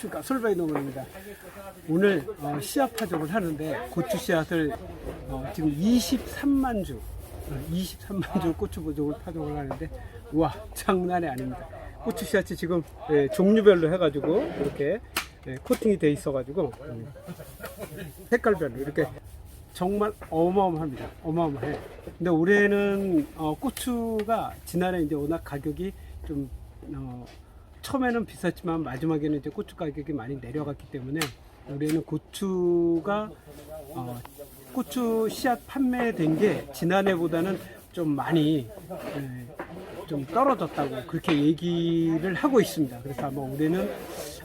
안녕하십니까 솔바이 농원입니다. 오늘 어, 씨앗 파종을 하는데 고추 씨앗을 어, 지금 23만 주, 어, 23만 주 고추 보종을 파종을 하는데 와 장난이 아닙니다. 고추 씨앗이 지금 예, 종류별로 해가지고 이렇게 예, 코팅이 돼 있어가지고 음, 색깔별로 이렇게 정말 어마어마합니다. 어마어마해. 근데 올해는 어, 고추가 지난해 이제 워낙 가격이 좀 어, 처음에는 비쌌지만 마지막에는 이제 고추 가격이 많이 내려갔기 때문에 올해는 고추가 어, 고추 씨앗 판매된 게 지난해보다는 좀 많이 예, 좀 떨어졌다고 그렇게 얘기를 하고 있습니다. 그래서 아마 올해는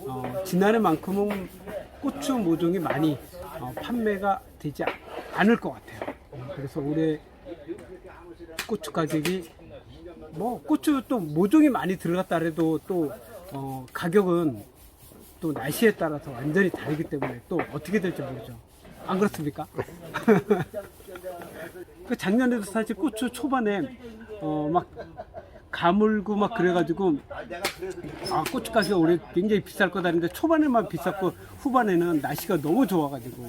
어, 지난해만큼은 고추 모종이 많이 어, 판매가 되지 아- 않을 것 같아요. 어, 그래서 올해 고추 가격이 뭐 고추 또 모종이 많이 들어갔다 해도 또 어, 가격은 또 날씨에 따라서 완전히 다르기 때문에 또 어떻게 될지 모르죠. 안 그렇습니까? 그 작년에도 사실 고추 초반에 어, 막 가물고 막 그래가지고 아 고추 가격이 올해 굉장히 비쌀 거다 했는데 초반에만 비쌌고 후반에는 날씨가 너무 좋아가지고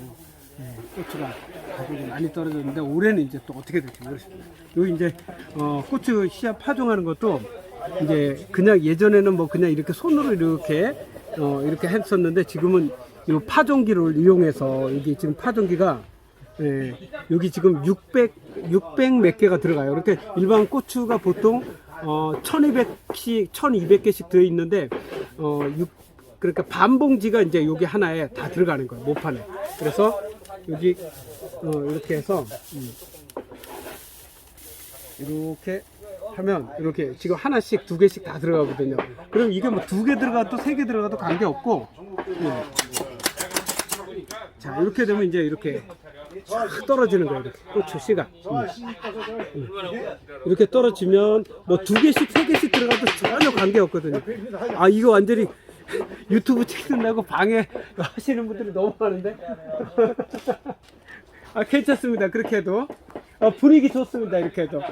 예, 고추가 가격이 많이 떨어졌는데 올해는 이제 또 어떻게 될지 모르겠습니다. 여기 이제 어, 고추 씨앗 파종하는 것도 이제 그냥 예전에는 뭐 그냥 이렇게 손으로 이렇게 어, 이렇게 했었는데 지금은 이 파종기를 이용해서 이게 지금 파종기가 예, 여기 지금 600, 600 몇 개가 들어가요. 이렇게 일반 고추가 보통 어, 1200씩, 1200개씩 들어있는데, 어, 6, 그러니까 반 봉지가 이제 여기 하나에 다 들어가는 거예요. 모판에. 그래서 여기, 어, 이렇게 해서, 음, 이렇게 하면 이렇게 지금 하나씩 두 개씩 다 들어가거든요. 그럼 이게 뭐 두 개 들어가도 세 개 들어가도 관계 없고, 예. 자, 이렇게 되면 이제 이렇게 쫙 떨어지는 거예요. 이렇게 고추 씨가. 음. 음. 이렇게 떨어지면 뭐 두 개씩 세 개씩 들어가도 전혀 관계 없거든요. 아 이거 완전히 유튜브 찍는다고 방해 하시는 분들이 너무 많은데. 아 괜찮습니다. 그렇게 해도 아, 분위기 좋습니다. 이렇게 해도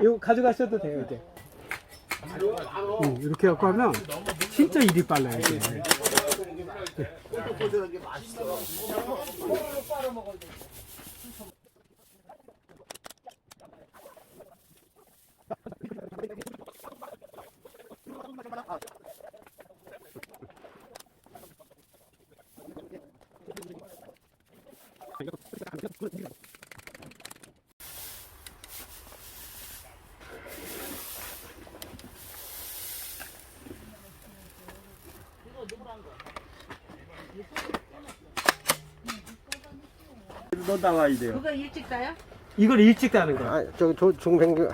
이거 가져가셔도 돼요 이제. 음, 이렇게 갖고 하면 진짜 일이 빨라요. 이게. 너 나와야 돼요. 그거 일찍 가요? 이걸 일찍 따는 거야. 아, 저기 조, 중생중,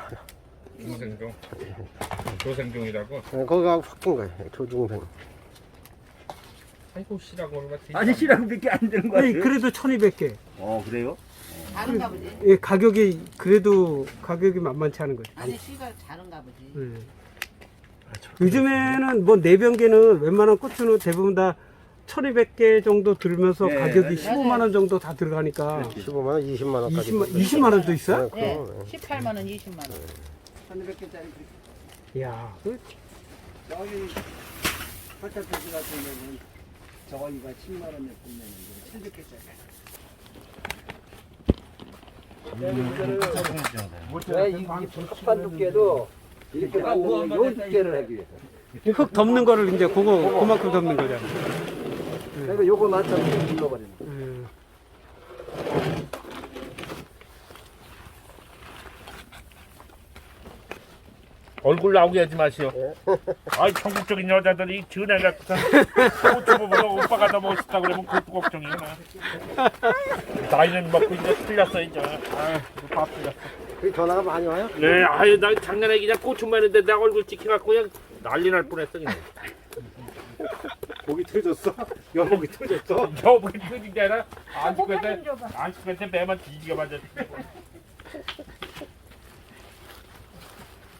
중생종 조생종이라고 거기가 바뀐 거예요. 조중생. 아이고 씨라고 얼마 아저씨랑밖에 안 되는 거 아니 같아요. 그래도 1200개. 어 그래요? 다른가 보지. 예, 가격이 그래도 가격이 만만치 않은 거죠. 아저씨가 다른가 보지. 예. 요즘에는 뭐 내병계는 웬만한 고추는 대부분 다 1200개 정도 들면서 네. 가격이 15만 원 정도 다 들어가니까 15만 원, 20만 원까지. 20만, 20만 원도 있어요? 네, 그럼, 18만 원, 20만 원. 1200개짜리 이야, 그 여기 펄타피스 같은 경우는 저거기가 10만 원에 보면 700개짜리. 왜 이, 이 합판 두께도 이렇게 만드는 요 두께를 하기 위해서. 흙 덮는 거를 이제 그거 그만큼 덮는 거잖아. 그러니까 요거 맞춰서 눌러버리는 거. 음. 얼굴 나오게 하지 마시오. 아이 전국적인 여자들이 전에 갖고서 꽃주부보다 오빠가 더 멋있다 그러면 그것도 걱정이야. 나. 나이는 먹고 이제 틀렸어 이제. 아, 밥 틀렸어. 그 전화가 많이 와요? 네, 아유 나 작년에 그냥 고추만 했는데 내 얼굴 찍혀갖고 그냥 난리 날 뻔했어 그냥. 목이 터졌어? 여목이 터졌어? 여보기 터진 게 아니라 안 죽을 때 안 죽을 때 매만 뒤지게 맞았지.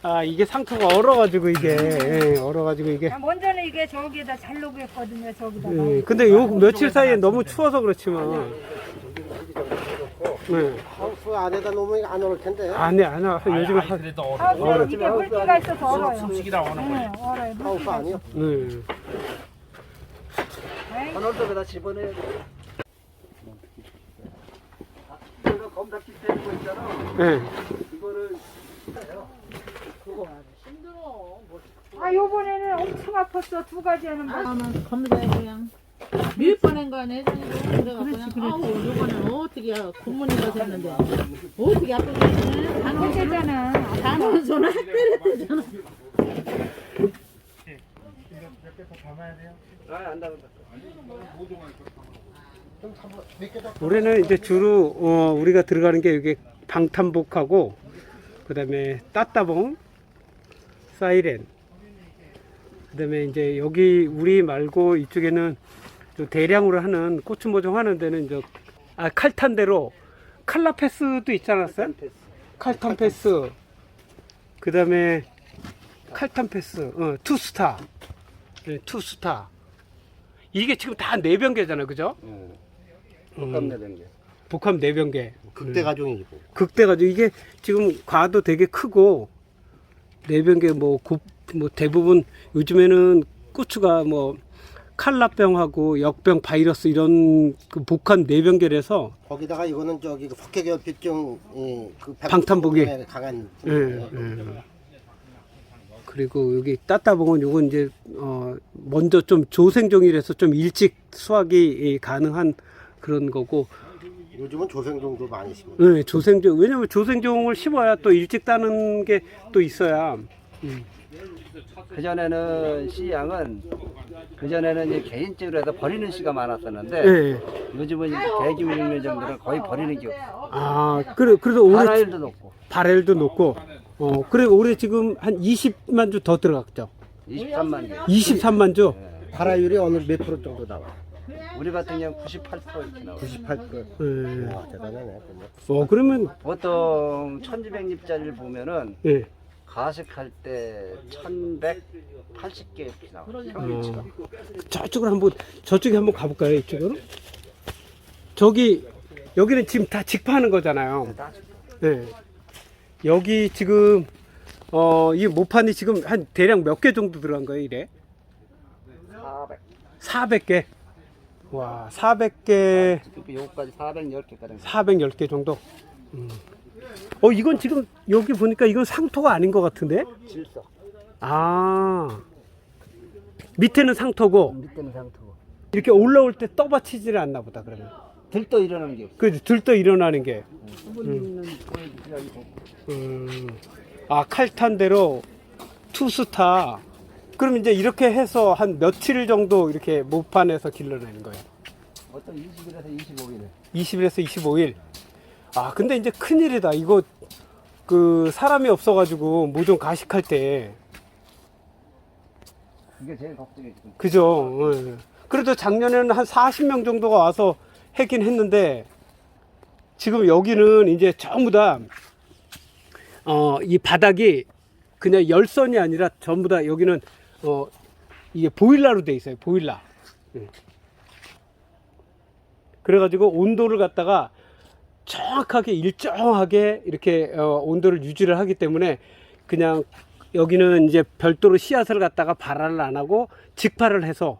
아, 이게 상토가 얼어가지고 이게, 예, 얼어가지고 이게. 아, 먼저는 이게 저기에다 잘 녹였거든요. 저기다가. 예, 근데 요 며칠 사이에 너무 추워서 그렇지만. 네. 하우스 안에다 놓으면 안 오를 텐데. 안에 안 와. 요즘 아이, 하, 그래도 아, 얼어. 근데 이게 물기가 있어서 얼어요. 숨쉬기다 오는 거야. 네, 얼어요. 하우스 물기가 아니요? 네. 전월도에다 집어넣어야 돼. 이거 검사기 되는 거 있잖아. 네. 이거를 아 요번에는 엄청 아팠어 두 가지 하는 거. 그러면 검사해 그냥. 밀 뻔한 거 아니야? 그래가 그냥 아우 요거는 어떻게 고문이 가서 했는데 어떻게 아프게 되잖아. 단원 손은 학대를 아안 나간다. 올해는 이제 주로 어, 우리가 들어가는 게 여기 방탄복하고 그다음에 따따봉, 사이렌. 그다음에 이제 여기 우리 말고 이쪽에는 좀 대량으로 하는 고추 모종 하는 데는 이제 아 칼탄대로 칼라패스도 있지 않았어요? 칼탄 패스. 그 다음에 칼탄 패스, 어, 투스타, 네, 투스타. 이게 지금 다 내변계잖아요, 그죠? 음. 깜내는 게. 복합 내변계. 극대 가종이지. 뭐. 극대가지고 이게 지금 과도 되게 크고 내변계 뭐, 곱- 뭐 대부분 요즘에는 고추가 뭐 칼라병하고 역병 바이러스 이런 그 복합 내변계라서 거기다가 이거는 저기 그 박해결핍증 이, 그 방탄복이. 강한. 예, 예. 그리고 여기 따따봉은 요건 이제 어 먼저 좀 조생종이라서 좀 일찍 수확이 가능한 그런 거고 요즘은 조생종도 많이 심어. 네, 조생종 왜냐면 조생종을 심어야 또 일찍 따는 게 또 있어야 그 전에는 씨 양은 그 전에는 이제 개인적으로 해서 버리는 씨가 많았었는데 네. 요즘은 이제 대기 밀면 정도는 거의 버리는 게 없어. 아 그래 그래도 올해 하나일도 높고 바렐도 높고 어 그래 올해 지금 한 20만 주 더 들어갔죠 23만 개. 23만 주 발화율이 어느 몇 프로 정도 나와? 우리 같은 경우 98% 이렇게 나와. 98%. 네. 와 대단하네. 그러면. 어 그러면 보통 1200립짜리를 보면은 예 가식할 때 1180개 이렇게 나와. 평균치가. 저쪽으로 한번 저쪽에 한번 가볼까요 이쪽으로 저기 여기는 지금 다 직파하는 거잖아요 네. 여기 지금 어 이 모판이 지금 한 대략 몇 개 정도 들어간 거예요 이래 400. 400 개 와 400개 요거까지 410개까지. 410개 정도 음. 어 이건 지금 여기 보니까 이건 상토가 아닌 것 같은데 질서. 아 밑에는 상토고 밑에는 상토고. 이렇게 올라올 때 떠받치지를 않나 보다 그러면 들떠 일어나는 게 없어. 그 들떠 일어나는 게. 보여주지 음, 아 칼탄대로 투스타. 그럼 이제 이렇게 해서 한 며칠 정도 이렇게 모판에서 길러내는 거예요? 어떤 20일에서 25일. 20일에서 25일. 아 근데 이제 큰일이다. 이거 그 사람이 없어가지고 모종 가식할 때. 그게 제일 걱정이 지금. 그죠? 예. 그래도 작년에는 한 40명 정도가 와서 했긴 했는데 지금 여기는 이제 전부 다 어, 이 바닥이 그냥 열선이 아니라 전부 다 여기는 어, 이게 보일러로 돼 있어요. 보일러. 예. 그래가지고 온도를 갖다가 정확하게 일정하게 이렇게 어, 온도를 유지를 하기 때문에 그냥 여기는 이제 별도로 씨앗을 갖다가 발화를 안 하고 직파를 해서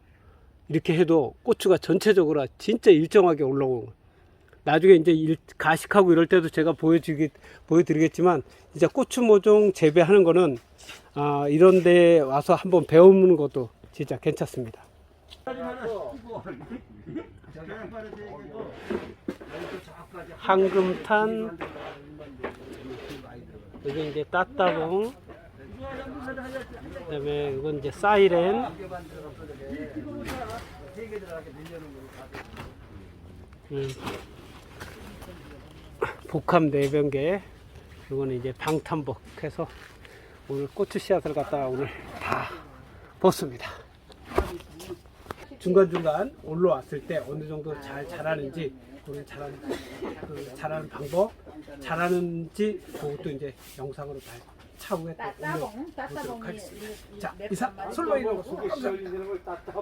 이렇게 해도 고추가 전체적으로 진짜 일정하게 올라오는 거예요. 나중에 이제 일- 가식하고 이럴 때도 제가 보여주기 보여드리겠지만 진짜 고추 모종 재배하는 거는 아, 이런 데 와서 한번 배우는 것도 진짜 괜찮습니다. 황금탄 여기 이제 따따봉 그다음에 이건 이제 사이렌 음. 복합 내변계 이거는 이제 방탄복 해서 오늘 고추 씨앗을 갖다가 오늘 다 벗습니다. 중간중간 올라왔을 때 어느 정도 잘 자라는지 오늘 자라는, 그 자라는 방법 자라는지 그것도 이제 영상으로 다 차후에 또 올려보도록 하겠습니다. 자 이상 솔로이라고 감사합니다.